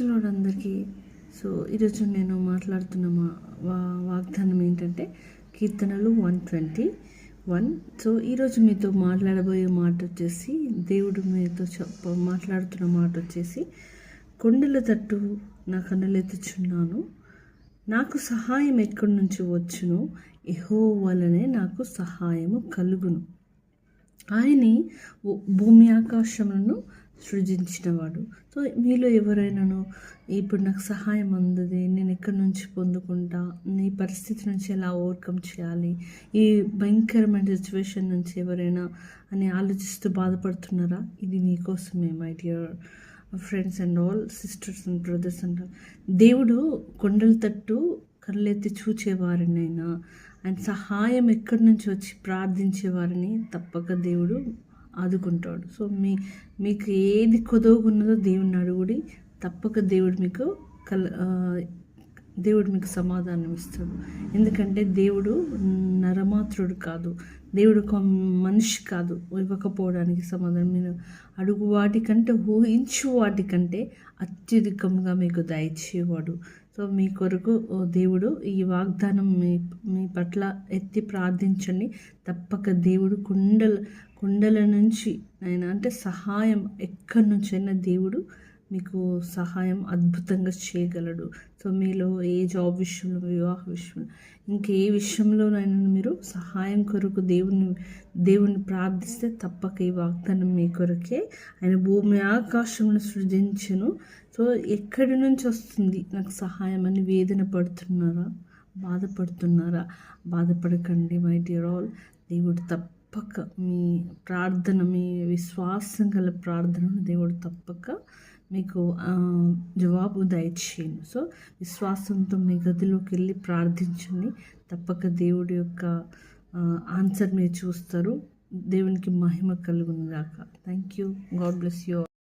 ప్రైజ్లో అందరికీ సో ఈరోజు నేను మాట్లాడుతున్న మా వా వాగ్దానం ఏంటంటే కీర్తనలు వన్ ట్వంటీ వన్. సో ఈరోజు మీతో మాట్లాడబోయే మాట వచ్చేసి దేవుడు మీతో చెప్ప మాట్లాడుతున్న మాట వచ్చేసి కొండల తట్టు నా కన్నులెత్తుచున్నాను. నాకు సహాయం ఎక్కడి నుంచి వచ్చును? ఎహో వలనే నాకు సహాయము కలుగును. ఆయనే భూమి ఆకాశములను సృజించినవాడు. సో మీలో ఎవరైనాను ఇప్పుడు నాకు సహాయం అందది నేను ఎక్కడి నుంచి పొందుకుంటా నీ పరిస్థితి నుంచి ఎలా ఓవర్కమ్ చేయాలి ఈ భయంకరమైన సిచ్యువేషన్ నుంచి ఎవరైనా అని ఆలోచిస్తూ బాధపడుతున్నారా? ఇది మీకోసమే my dear friends and all sisters and brothers and దేవుడు కొండల తట్టు కళ్ళెత్తి చూచేవారినైనా ఆయన సహాయం ఎక్కడి నుంచి వచ్చి ప్రార్థించే వారిని తప్పక దేవుడు ఆదుకుంటాడు. సో మీ మీకు ఏది కొదవకున్నదో దేవుని అడుగుడి తప్పక దేవుడు మీకు కల్ దేవుడు మీకు సమాధానం ఇస్తాడు. ఎందుకంటే దేవుడు నరమాత్రుడు కాదు. దేవుడు ఒక మనిషి కాదు. ఇవ్వకపోవడానికి సమాధానం. మీరు అడుగు వాటికంటే ఊహించు వాటికంటే అత్యధికంగా మీకు దయచేవాడు సో మీ కొరకు దేవుడు ఈ వాగ్దానం మీ మీ పట్ల ఎత్తి ప్రార్థించండి. తప్పక దేవుడు కుండల కుండల నుంచి ఆయన అంటే సహాయం ఎక్కడి నుంచైనా దేవుడు మీకు సహాయం అద్భుతంగా చేయగలడు. సో మీలో ఏ జాబ్ విషయంలో వివాహ విషయంలో ఇంకే విషయంలోనైనా మీరు సహాయం కొరకు దేవుని దేవుని ప్రార్థిస్తే తప్పక ఈ వాగ్దానం మీ కొరకే. ఆయన భూమి ఆకాశంలో సృజించను. సో ఎక్కడి నుంచి వస్తుంది? నాకు సహాయం అని వేదన పడుతున్నారా? బాధపడుతున్నారా? బాధపడకండి మై డియర్ ఆల్. దేవుడు తప్పక మీ ప్రార్థన మీ విశ్వాసం గల ప్రార్థనను దేవుడు తప్పక మీకు జవాబు దయచేయను. సో విశ్వాసంతో మీ గదిలోకి వెళ్ళి ప్రార్థించండి. తప్పక దేవుడి యొక్క ఆన్సర్ మీరు చూస్తారు. దేవునికి మహిమ కలుగును గాక. Thank you God bless you